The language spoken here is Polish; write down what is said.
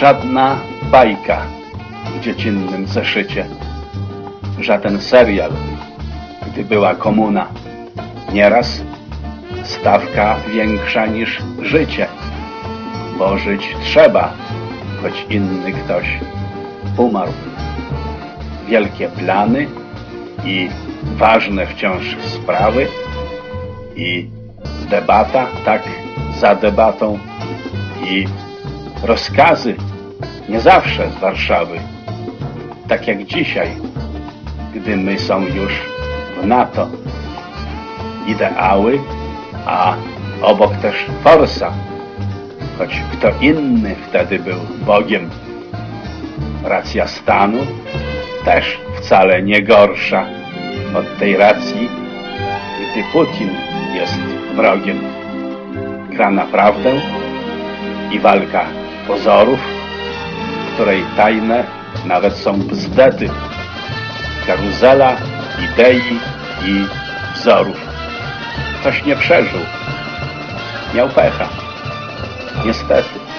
Żadna bajka w dziecinnym zeszycie. Żaden serial, gdy była komuna. Nieraz stawka większa niż życie, bo żyć trzeba, choć inny ktoś umarł. Wielkie plany i ważne wciąż sprawy i debata tak za debatą i rozkazy nie zawsze z Warszawy, tak jak dzisiaj, gdy my są już w NATO. Ideały, a obok też forsa, choć kto inny wtedy był Bogiem. Racja stanu też wcale nie gorsza od tej racji, gdy Putin jest wrogiem. Gra na prawdę i walka pozorów, której tajne nawet są bzdety. Karuzela idei i wzorów. Ktoś nie przeżył. Miał pecha. Niestety.